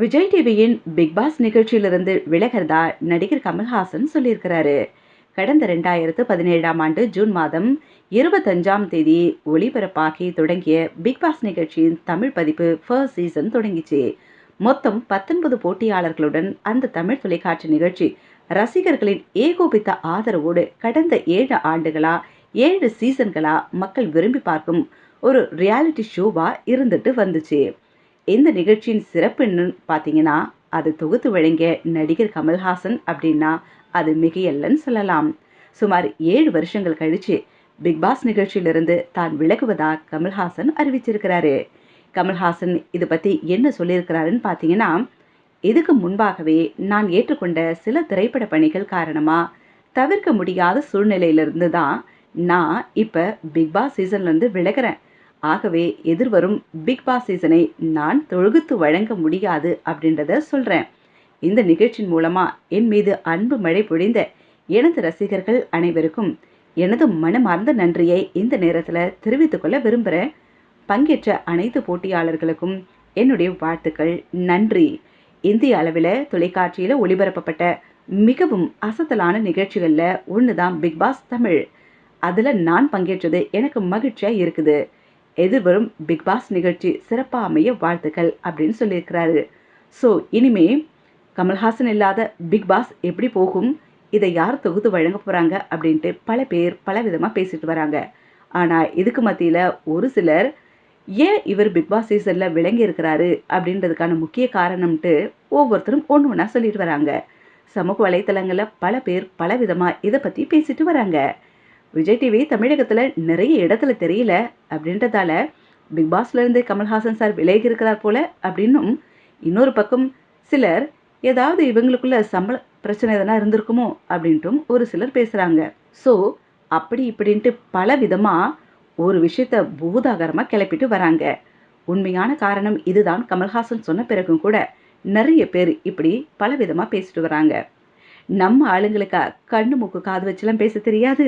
விஜய் டிவியின் big pass நிகழ்ச்சியிலிருந்து விலகிறதா நடிகர் கமல்ஹாசன் சொல்லியிருக்கிறாரு. கடந்த ரெண்டாயிரத்து பதினேழாம் ஆண்டு ஜூன் மாதம் இருபத்தஞ்சாம் தேதி ஒளிபரப்பாகி தொடங்கிய பிக் பாஸ் நிகழ்ச்சியின் தமிழ் பதிப்பு ஃபர்ஸ்ட் சீசன் தொடங்கிச்சு. மொத்தம் பத்தொன்பது போட்டியாளர்களுடன் அந்த தமிழ் தொலைக்காட்சி நிகழ்ச்சி ரசிகர்களின் ஏகோபித்த ஆதரவோடு கடந்த ஏழு ஆண்டுகளா ஏழு சீசன்களா மக்கள் விரும்பி பார்க்கும் ஒரு ரியாலிட்டி ஷோவா இருந்துட்டு வந்துச்சு. இந்த நிகழ்ச்சியின் சிறப்பு என்னன்னு பார்த்தீங்கன்னா அது தொகுத்து வழங்கிய நடிகர் கமல்ஹாசன் அப்படின்னா அது மிகையல்லன்னு சொல்லலாம். சுமார் ஏழு வருஷங்கள் கழிச்சு பிக் பாஸ் நிகழ்ச்சியிலிருந்து தான் விலகுவதாக கமல்ஹாசன் அறிவிச்சிருக்கிறாரு. கமல்ஹாசன் இது பற்றி என்ன சொல்லியிருக்கிறாருன்னு பார்த்தீங்கன்னா இதுக்கு முன்பாகவே நான் ஏற்றுக்கொண்ட சில திரைப்பட பணிகள் காரணமாக தவிர்க்க முடியாத சூழ்நிலையிலிருந்து தான் நான் இப்போ பிக்பாஸ் சீசன்லேருந்து விலகிறேன். ஆகவே எதிர்வரும் பிக் பாஸ் சீசனை நான் தொழுகுத்து வழங்க முடியாது அப்படின்றத சொல்கிறேன் இந்த நிகழ்ச்சியின் மூலமாக என் மீது அன்பு மழை பொழிந்த எனது ரசிகர்கள் அனைவருக்கும் எனது மனமார்ந்த நன்றியை இந்த நேரத்தில் தெரிவித்துக்கொள்ள விரும்புகிறேன் பங்கேற்ற அனைத்து போட்டியாளர்களுக்கும் என்னுடைய வாழ்த்துக்கள் நன்றி. இந்திய அளவில் தொலைக்காட்சியில் ஒளிபரப்பப்பட்ட மிகவும் அசத்தலான நிகழ்ச்சிகளில் ஒன்று தான் பிக் பாஸ் தமிழ். அதில் நான் பங்கேற்றது எனக்கு மகிழ்ச்சியாக இருக்குது. எதிர்வரும் பிக் பாஸ் நிகழ்ச்சி சிறப்பாக அமைய வாழ்த்துக்கள் அப்படின்னு சொல்லியிருக்கிறாரு. ஸோ இனிமே கமல்ஹாசன் இல்லாத பிக் பாஸ் எப்படி போகும்? இதை யார் தொகுத்து வழங்க போகிறாங்க அப்படின்ட்டு பல பேர் பல விதமாக பேசிட்டு வராங்க. ஆனால் இதுக்கு மத்தியில் ஒரு சிலர் ஏன் இவர் பிக் பாஸ் சீசனில் விளங்கி இருக்கிறாரு? அப்படின்றதுக்கான முக்கிய காரணம்ட்டு ஒவ்வொருத்தரும் ஒன்று ஒன்றா சொல்லிட்டு வராங்க. சமூக வலைத்தளங்களில் பல பேர் பல விதமாக இதை பற்றி பேசிட்டு வராங்க. விஜய் டிவி தமிழகத்தில் நிறைய இடத்துல தெரியல அப்படின்றதால பிக் பாஸ்லேருந்து கமல்ஹாசன் சார் விலகி இருக்கிறார் போல அப்படின்னும் இன்னொரு பக்கம் சிலர் ஏதாவது இவங்களுக்குள்ள சம்பள பிரச்சனை எதனா இருந்திருக்குமோ அப்படின்ட்டும் ஒரு சிலர் பேசுகிறாங்க ஸோ அப்படி இப்படின்ட்டு பல விதமாக ஒரு விஷயத்த பூதாகரமாக கிளப்பிட்டு வராங்க. உண்மையான காரணம் இதுதான் கமல்ஹாசன் சொன்ன பிறகும் கூட நிறைய பேர் இப்படி பல விதமாக பேசிட்டு வராங்க. நம்ம ஆளுங்களுக்கா கண்ணு மூக்கு காது வச்சுலாம் பேச தெரியாது?